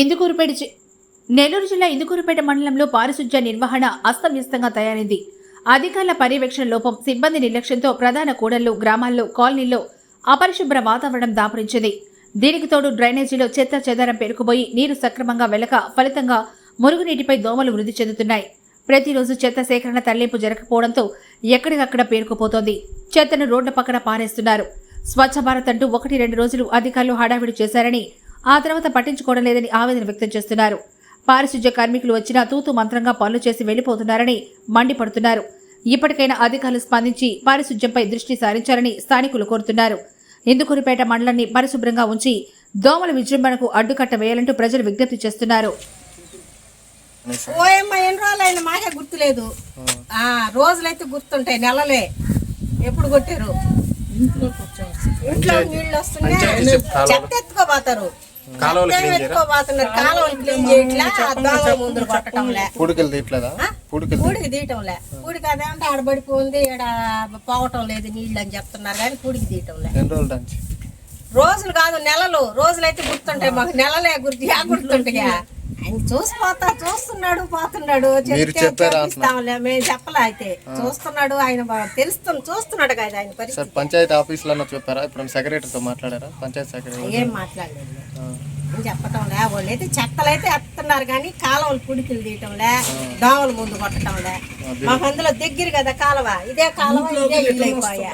ఇందుకూరుపేట నెల్లూరు జిల్లా ఇందుకూరుపేట మండలంలో పారిశుధ్య నిర్వహణ అస్తవ్యస్తంగా తయారైంది. అధికారుల పర్యవేక్షణ లోపం సిబ్బంది నిర్లక్ష్యంతో ప్రధాన కూడళ్ళు గ్రామాల్లో కాలనీల్లో అపరిశుభ్ర వాతావరణం దాపురించింది. దీనికి తోడు డ్రైనేజీలో చెత్త చెదారం పేరుకుపోయి నీరు సక్రమంగా వెళ్ళక ఫలితంగా మురుగునీటిపై దోమలు వృద్ధి చెందుతున్నాయి. ప్రతిరోజు చెత్త సేకరణ తరలింపు జరగకపోవడంతో ఎక్కడికక్కడ పేరుకుపోతోంది. చెత్తను రోడ్ల పక్కన పారేస్తున్నారు. స్వచ్ఛ భారత్ అంటూ ఒకటి రెండు రోజులు అధికారులు హడావిడి చేశారని ఆ తర్వాత పట్టించుకోవడం లేదని ఆవేదన వ్యక్తం చేస్తున్నారు. పారిశుధ్య కార్మికులు వచ్చినా తూతు మంత్రంగా పనులు చేసి వెళ్ళిపోతున్నారని మండిపడుతున్నారు. ఇప్పటికైనా అధికారులు స్పందించి పారిశుధ్యంపై దృష్టి సారించాలని స్థానికులు కోరుతున్నారు. ఇందుకూరుపేట మండలాన్ని పరిశుభ్రంగా ఉంచి దోమల విజృంభణకు అడ్డుకట్ట వేయాలంటూ ప్రజలు విజ్ఞప్తి చేస్తున్నారు. మాకే గుర్తులేదు. ఆ రోజులైతే గుర్తుంటాయి నెలలే. ఎప్పుడు కొట్టారు? ఇంట్లో నీళ్ళు వస్తున్నాయి. చెత్త ఎత్తుకోపోతారు కాలువలు చెత్త క్లీన్ చేయరా? ఎత్తుకోపోతున్నారు కాలువలు క్లీన్ చేయట్లే? దోమల ముందు కొట్టడంలే పూడికలు తీయట్లేదా? పూడికలు పూడికి తీయటంలే. పూడికి అదేమంటే ఆడబడిపోయింది ఈడ పోవటం లేదు నీళ్ళు అని చెప్తున్నారు కానీ పూడికి తీయటంలే. ఎన్ని రోజులు కాదు నెలలు. రోజులైతే గుర్తుంటాయి మాకు. నెలలే గుర్తు యా గుర్తుంటాయా ఆయన చూసిపోతా చూస్తున్నాడు పోతున్నాడు. మీరు చెప్తే చెప్పారా చేపిస్తాంలే మేము చెప్పలే అయితే. చూస్తున్నాడు ఆయన తెలుస్తుంది చూస్తున్నాడు కదా ఆయన సార్ పరిస్థితి పంచాయతీ ఆఫీస్లో అన్న చెప్పారా? ఇప్పుడు సెక్రటరీతో మాట్లాడారా? పంచాయతీ సెక్రటరీ ఏం మాట్లాడలేదు. ఏం చెప్పటం లే వాళ్ళు అయితే చెత్తలు అయితే ఎత్తున్నారు కానీ కాలువలు పుడికిలు తీయటంలే దోమలు ముందు కొట్టడంలే మాకు అందులో దగ్గర కదా కాలువ ఇదే కాలువ ఇదే ఇల్లు అయిపోయా.